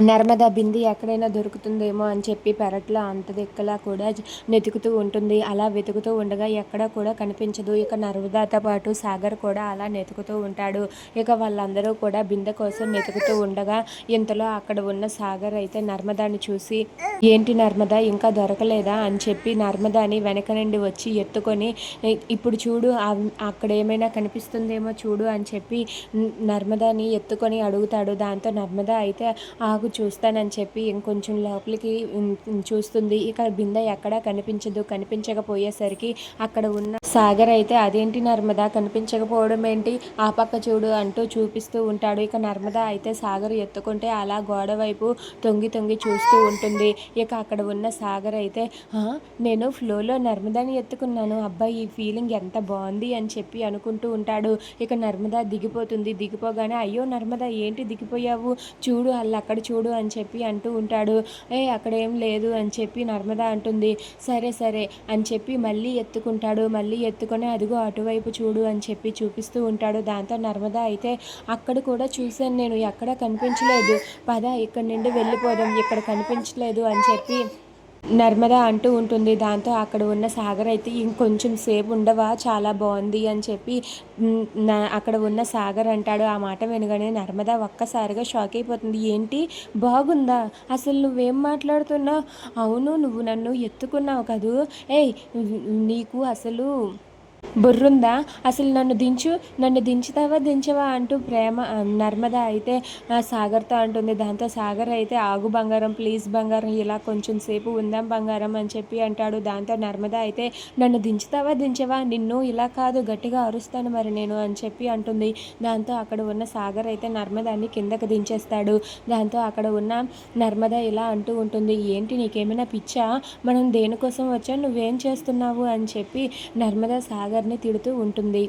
నర్మదా బింది ఎక్కడైనా దొరుకుతుందేమో అని చెప్పి పెరట్లో అంత దిక్కలా కూడా వెతుకుతూ ఉంటుంది. అలా వెతుకుతూ ఉండగా ఎక్కడా కూడా కనిపించదు. ఇక నర్మదాతో పాటు సాగర్ కూడా అలా వెతుకుతూ ఉంటాడు. ఇక వాళ్ళందరూ కూడా బిందె కోసం వెతుకుతూ ఉండగా ఇంతలో అక్కడ ఉన్న సాగర్ అయితే నర్మదాని చూసి ఏంటి నర్మదా ఇంకా దొరకలేదా? అని చెప్పి నర్మదాని వెనక నుండి వచ్చి ఎత్తుకొని ఇప్పుడు చూడు అక్కడ ఏమైనా కనిపిస్తుందేమో చూడు అని చెప్పి నర్మదాని ఎత్తుకొని అడుగుతాడు. దాంతో నర్మదా అయితే ఆ ఆగు చూస్తానని చెప్పి ఇంకొంచెం లోపలికి చూస్తుంది. ఇక బిందె ఎక్కడా కనిపించదు. కనిపించకపోయేసరికి అక్కడ ఉన్న సాగర్ అయితే అదేంటి నర్మదా? కనిపించకపోవడం ఏంటి? ఆ పక్క చూడు అంటూ చూపిస్తూ ఉంటాడు. ఇక నర్మదా అయితే సాగర్ ఎత్తుకుంటే అలా గోడ వైపు తొంగి తొంగి చూస్తూ ఉంటుంది. ఇక అక్కడ ఉన్న సాగర్ అయితే నేను ఫ్లోలో నర్మదాని ఎత్తుకున్నాను. అబ్బాయి ఈ ఫీలింగ్ ఎంత బాగుంది అని చెప్పి అనుకుంటూ ఉంటాడు. ఇక నర్మదా దిగిపోతుంది. దిగిపోగానే అయ్యో నర్మదా ఏంటి దిగిపోయావు? చూడు వాళ్ళు అక్కడ చూడు అని చెప్పి అంటూ ఉంటాడు. ఏ అక్కడ ఏం లేదు అని చెప్పి నర్మదా అంటుంది. సరే సరే అని చెప్పి మళ్ళీ ఎత్తుకుంటాడు. మళ్ళీ ఎత్తుకొని అదిగో అటువైపు చూడు అని చెప్పి చూపిస్తూ ఉంటాడు. దాంతో నర్మదా అయితే అక్కడ కూడా చూశాను నేను. ఎక్కడ కనిపించలేదు. పద ఇక్కడ నుండి వెళ్ళిపోదాం. ఇక్కడ కనిపించలేదు అని చెప్పి నర్మద అంటూ ఉంటుంది. దాంతో అక్కడ ఉన్న సాగర్ అయితే ఇంకొంచెం సేపు ఉండవా? చాలా బాగుంది అని చెప్పి అక్కడ ఉన్న సాగర్ అంటాడు. ఆ మాట వినగానే నర్మద ఒక్కసారిగా షాక్ అయిపోతుంది. ఏంటి? బాగుందా? అసలు నువ్వేం మాట్లాడుతున్నావు? అవును నువ్వు నన్ను ఎత్తుకున్నావు కదూ? ఏయ్ నీకు అసలు బుర్రుందా? అసలు నన్ను దించు నన్ను దించుతావా దించవా అంటూ ప్రేమ నర్మద అయితే సాగర్తో అంటుంది. దాంతో సాగర్ అయితే ఆగు బంగారం ప్లీజ్ బంగారం ఇలా కొంచెం సేపు ఉందాం బంగారం అని చెప్పి అంటాడు. దాంతో నర్మద అయితే నన్ను దించుతావా దించవా? నిన్ను ఇలా కాదు గట్టిగా అరుస్తాను మరి నేను అని చెప్పి అంటుంది. దాంతో అక్కడ ఉన్న సాగర్ అయితే నర్మదాన్ని కిందకు దించేస్తాడు. దాంతో అక్కడ ఉన్న నర్మద ఇలా అంటూ ఉంటుంది ఏంటి నీకేమైనా పిచ్చా? మనం దేనికోసం వచ్చా? నువ్వేం చేస్తున్నావు? అని చెప్పి నర్మద సాగర్ సాగర్ని తిడుతూ ఉంటుంది.